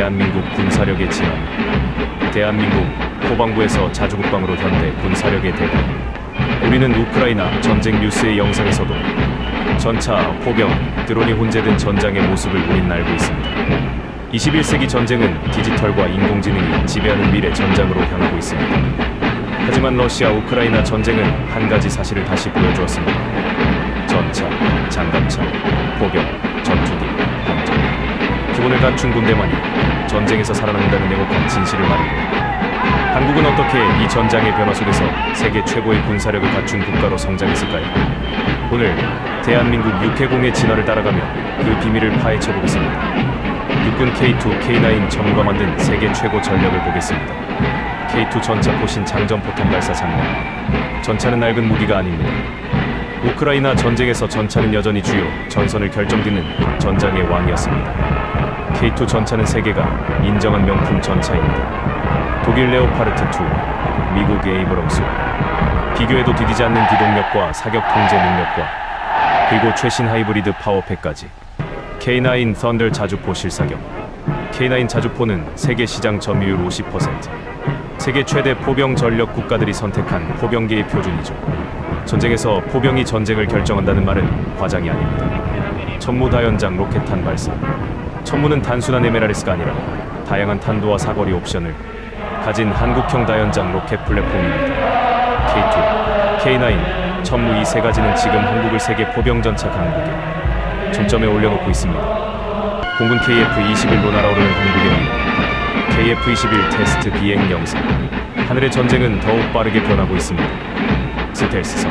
대한민국 군사력의 진화. 대한민국 포방부에서 자주국방으로 현대 군사력의 대단. 우리는 우크라이나 전쟁 뉴스의 영상에서도 전차, 포병, 드론이 혼재된 전장의 모습을 우린 알고 있습니다. 21세기 전쟁은 디지털과 인공지능이 지배하는 미래 전장으로 향하고 있습니다. 하지만 러시아 우크라이나 전쟁은 한 가지 사실을 다시 보여주었습니다. 전차, 장갑차, 포병, 전투기, 함정. 기본을 갖춘 군대만이 전쟁에서 살아남는다는 냉혹한 진실을 말합니다. 한국은 어떻게 이 전장의 변화 속에서 세계 최고의 군사력을 갖춘 국가로 성장했을까요? 오늘 대한민국 육해공의 진화를 따라가며 그 비밀을 파헤쳐 보겠습니다. 육군 K2, K9 전무가 만든 세계 최고 전력을 보겠습니다. K2 전차 포신 장전 포탄 발사 장면. 전차는 낡은 무기가 아닙니다. 우크라이나 전쟁에서 전차는 여전히 주요 전선을 결정짓는 전장의 왕이었습니다. K2 전차는 세계가 인정한 명품 전차입니다. 독일 레오파르트 2, 미국 에이브럼스, 비교해도 뒤지지 않는 기동력과 사격 통제 능력과 그리고 최신 하이브리드 파워팩까지 K9 썬더 자주포 실사격 K9 자주포는 세계 시장 점유율 50% 세계 최대 포병 전력 국가들이 선택한 포병계의 표준이죠. 전쟁에서 포병이 전쟁을 결정한다는 말은 과장이 아닙니다. 천무 다연장 로켓탄 발사 천무는 단순한 에메랄리스가 아니라 다양한 탄도와 사거리 옵션을 가진 한국형 다연장 로켓 플랫폼입니다. K2, K9, 천무 이 세 가지는 지금 한국을 세계 포병 전차 강국에 중점에 올려놓고 있습니다. 공군 KF-21로 날아오르는 한국입니다. KF-21 테스트 비행 영상. 하늘의 전쟁은 더욱 빠르게 변하고 있습니다. 스텔스성,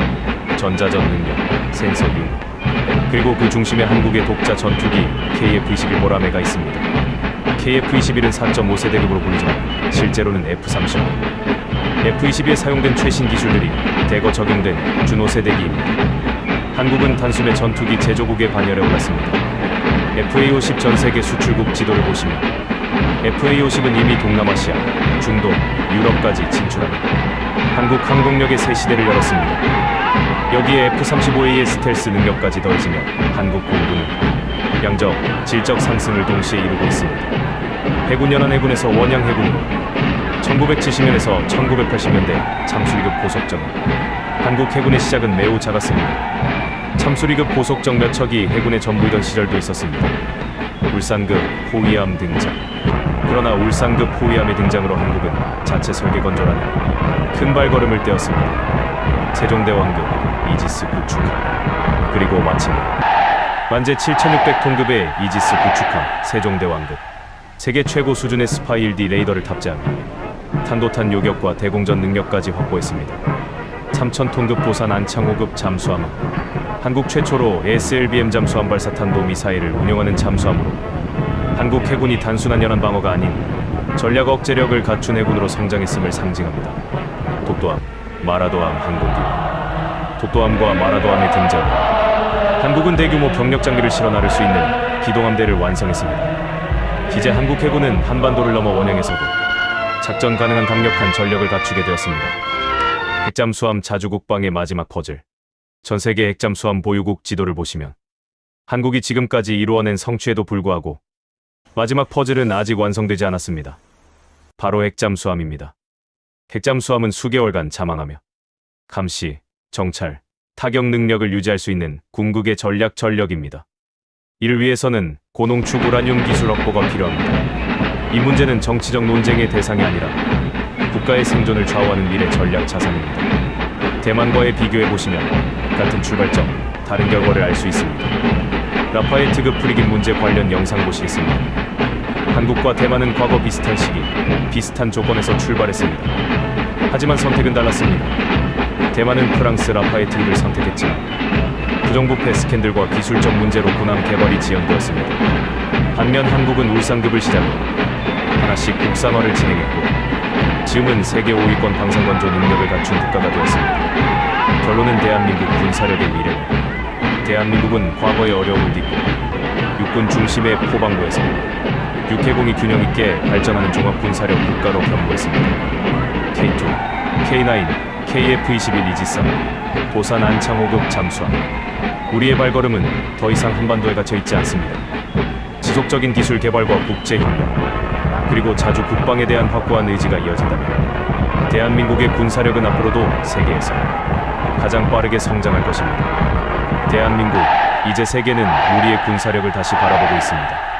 전자전 능력, 센서 융, 그리고 그 중심에 한국의 독자 전투기 KF-21 보라매가 있습니다. KF-21은 4.5세대급으로 불리지만 실제로는 F-35. F-22에 사용된 최신 기술들이 대거 적용된 준호 세대기입니다. 한국은 단숨에 전투기 제조국의 반열에 올랐습니다. FA-50 전 세계 수출국 지도를 보시면 FA-50은 이미 동남아시아, 중동, 유럽까지 진출합니다. 한국 항공력의 새 시대를 열었습니다. 여기에 F-35A의 스텔스 능력까지 더해지면 한국 공군은 양적, 질적 상승을 동시에 이루고 있습니다. 해군 연안 해군에서 원양 해군으로 1970년에서 1980년대 참수리급 고속정 한국 해군의 시작은 매우 작았습니다. 참수리급 고속정 몇 척이 해군의 전부이던 시절도 있었습니다. 울산급 호위함 등장. 그러나 울산급 호위함의 등장으로 한국은 자체 설계 건조라는 큰 발걸음을 떼었습니다. 세종대왕급 이지스 구축함 그리고 마침내 만재 7600톤급의 이지스 구축함 세종대왕급 세계 최고 수준의 1D 레이더를 탑재하며 탄도탄 요격과 대공전 능력까지 확보했습니다. 3000톤급 보산 안창호급 잠수함은 한국 최초로 SLBM 잠수함 발사 탄도 미사일을 운영하는 잠수함으로 한국 해군이 단순한 연안 방어가 아닌 전략 억제력을 갖춘 해군으로 성장했음을 상징합니다. 독도함, 마라도함 항공기 독도함과 마라도함의 등장 한국은 대규모 병력 장비를 실어 나를 수 있는 기동함대를 완성했습니다. 이제 한국 해군은 한반도를 넘어 원형에서도 작전 가능한 강력한 전력을 갖추게 되었습니다. 핵잠수함 자주국방의 마지막 퍼즐. 전 세계 핵잠수함 보유국 지도를 보시면 한국이 지금까지 이루어낸 성취에도 불구하고 마지막 퍼즐은 아직 완성되지 않았습니다. 바로 핵잠수함입니다. 핵잠수함은 수개월간 자망하며 감시, 정찰, 타격 능력을 유지할 수 있는 궁극의 전략 전력입니다. 이를 위해서는 고농축 우라늄 기술 확보가 필요합니다. 이 문제는 정치적 논쟁의 대상이 아니라 국가의 생존을 좌우하는 미래 전략 자산입니다. 대만과의 비교해 보시면 같은 출발점, 다른 결과를 알 수 있습니다. 라파에트급 프리긴 문제 관련 영상 보시겠습니다. 한국과 대만은 과거 비슷한 시기, 비슷한 조건에서 출발했습니다. 하지만 선택은 달랐습니다. 대만은 프랑스 라파에트급을 선택했지만 부정부패 스캔들과 기술적 문제로 군함 개발이 지연되었습니다. 반면 한국은 울산급을 시작으로 하나씩 국산화를 진행했고 지금은 세계 5위권 방산건조 능력을 갖춘 국가가 되었습니다. 결론은 대한민국 군사력의 미래는 대한민국은 과거의 어려움을 딛고 육군 중심의 포방부에서 육해공이 균형 있게 발전하는 종합 군사력 국가로 변모했습니다. K2, K9, KF-21 이지선, 보산 안창호급 잠수함. 우리의 발걸음은 더 이상 한반도에 갇혀 있지 않습니다. 지속 지속적인 기술 개발과 국제 협력, 그리고 자주 국방에 대한 확고한 의지가 이어진다면 대한민국의 군사력은 앞으로도 세계에서 가장 빠르게 성장할 것입니다. 대한민국, 이제 세계는 우리의 군사력을 다시 바라보고 있습니다.